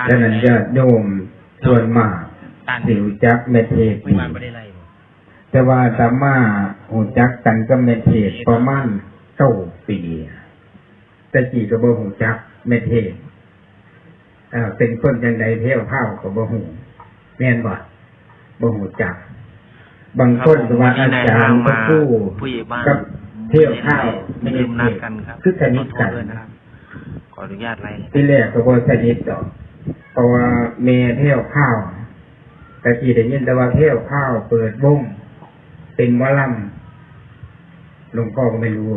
ตาดังนั้นญาติโยมส่วนมากตาลสิวจักเมเทศไม่นี่มาไม่ได้ไรบ่แต่ว่าสามารถหูจักกันก็เมเทศประมาณเก้าปีแต่กี่ก็บ่หูจักเมเทศเอ่อเป็นคนจังใดเที่ยวข้าวก็บ่หูแม่นบ่บ่หูจัก บางคนก็ว่าอาจารย์ก็คู่ผู้ใหญ่บ้านกับเที่ยวข้าวไม่ได้นัดกันครับคือสนิทขอกันโทษด้วยนะครับขออนุญาตไลน์ที่แรกก็บ่สนิทดอก เพราะว่าเมเที่ยวข้าวแต่ที่ได้ยินแต่ว่าเที่ยวข้าวเปิดวงเป็นมอลำหลวงพ่อก็ไม่รู้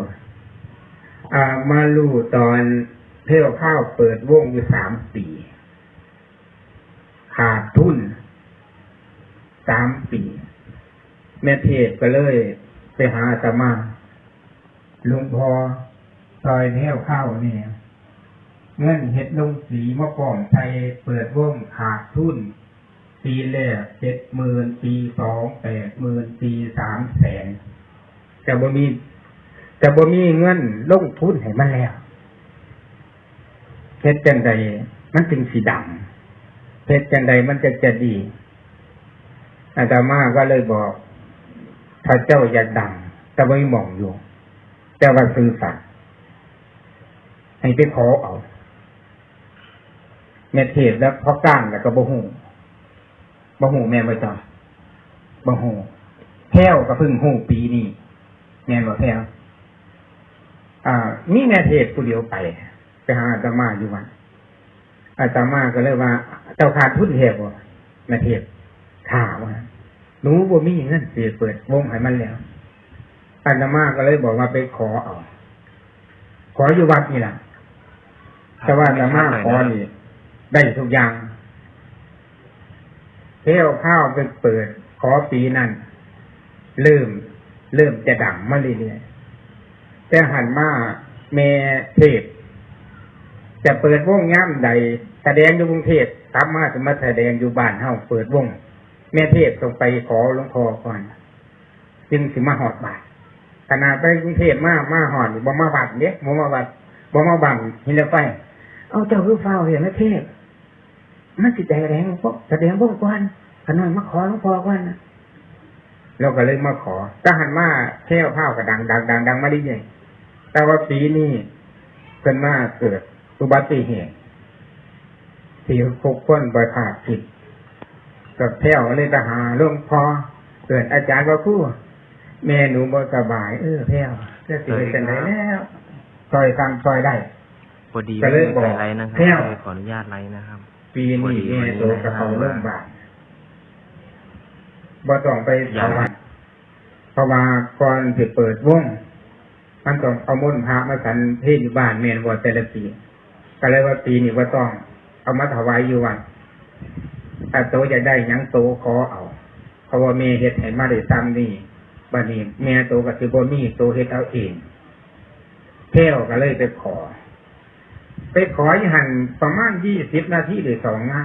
อ่ามารู้ตอนเที่ยวข้าวเปิดวงอยู่สามปีขาดทุนสามปี แม่เทศก็เลยไปหาอาตมาหลวงพ่อซอยเที่ยวข้าวเนี่ย เงินเฮ็ดลงสีมะก่อมไทยเปิดว่องขาดทุน ปีแรกเจ็ดหมื่นปีสองแปดหมื่นปีสามแสนแต่บ่มีแต่บ่มีเงินลงทุนให้มันแล้วเฮ็ดจังใดมันจึงสีดำเฮ็ดจังใดมันจะจะดีอาตมาก็เลยบอกถ้าเจ้าอยากดังแต่ไม่มองอยู่ แต่ว่าซื้อสัตย์ให้ไปขอเอา แม่เทศแล้วพอก้านแล้วก็บ่หูบ่หูแม่ไม่จอบ่หูแพ้วก็เพิ่งหูปีนี้แม่นบ่แพ้วอ่านี่แม่เทศผู้เดียวไปไปหาอาตมาอยู่วันอาตมาก็เลยว่า เจ้าขาดทุนแทบบ่แม่เทศข่าว่าหนูบ่มีเงินสิเปิดวงให้มันแล้วอาตมาก็เลยบอกว่าไปขอเอาขออยู่วัดนี่แหละแต่ว่าอาตมาขอนี่ ได้ทุกอย่างเที่ยวข้าวไปเปิด ขอปีนั้นเริ่มเริ่มจะดังมาเรื่อยๆแต่หันมาแม่เทพจะเปิดวงย่ำใดแสดงอยู่กรุงเทพกลับมาจะมาแสดงอยู่บ้านเฮาเปิดวง แม่เทพต้องไปขอหลวงพ่อก่อน จึงสิมาหอดบาทขนาดไปกรุงเทพมามาหอดบ่มาวัดเนี้ยบ่มาวัดบ่มาบังหินเลไฟเอาเจ้าคือฟ้าเห็นแม่เทพ มันสิแสดงพวกแสดงวงก่อนขนาดมาขอหลวงพ่อก่อนนะเราก็เลยมาขอก็หันมาเที่ยวข้าวกับดังดังดังดังมาได้ยังแต่ว่าปีนี้เพิ่นมาเกิดอุบัติเหตุที่พกพ้นบอยขาดผิดกับแถวเลยไปหาหลวงพ่อเกิดอาจารย์ว่าครู่แม่หนูบ่สบาย เออแถวจะสิเป็นไรแล้วซอยฟังซอยได้พอดีก็เลยบอกไลน์นะครับแพ้วเลยขออนุญาตไลน์นะครับ ปีนี้แม่โตกับเขาเริ่มบาดบ่ต้องไปเผาวัดเพราะว่าก่อนสิเปิดวงมันต้องเอามนต์พระมาสันเทศอยู่บ้านเมนวัดแต่ละปีก็เลยว่าปีนี้ว่าต้อง เอามาถวายอยู่วัดถ้าโตอยากได้ยังโตขอเอาเพราะว่าแม่เฮ็ดให้มาได้ตามนี้บัดนี้แม่โตกับสิบ่มีโตเฮ็ดเอาเองเที่ยวก็เลยไปขอ ไปขอให้หันประมาณยี่สิบนาทีหรือสองนะ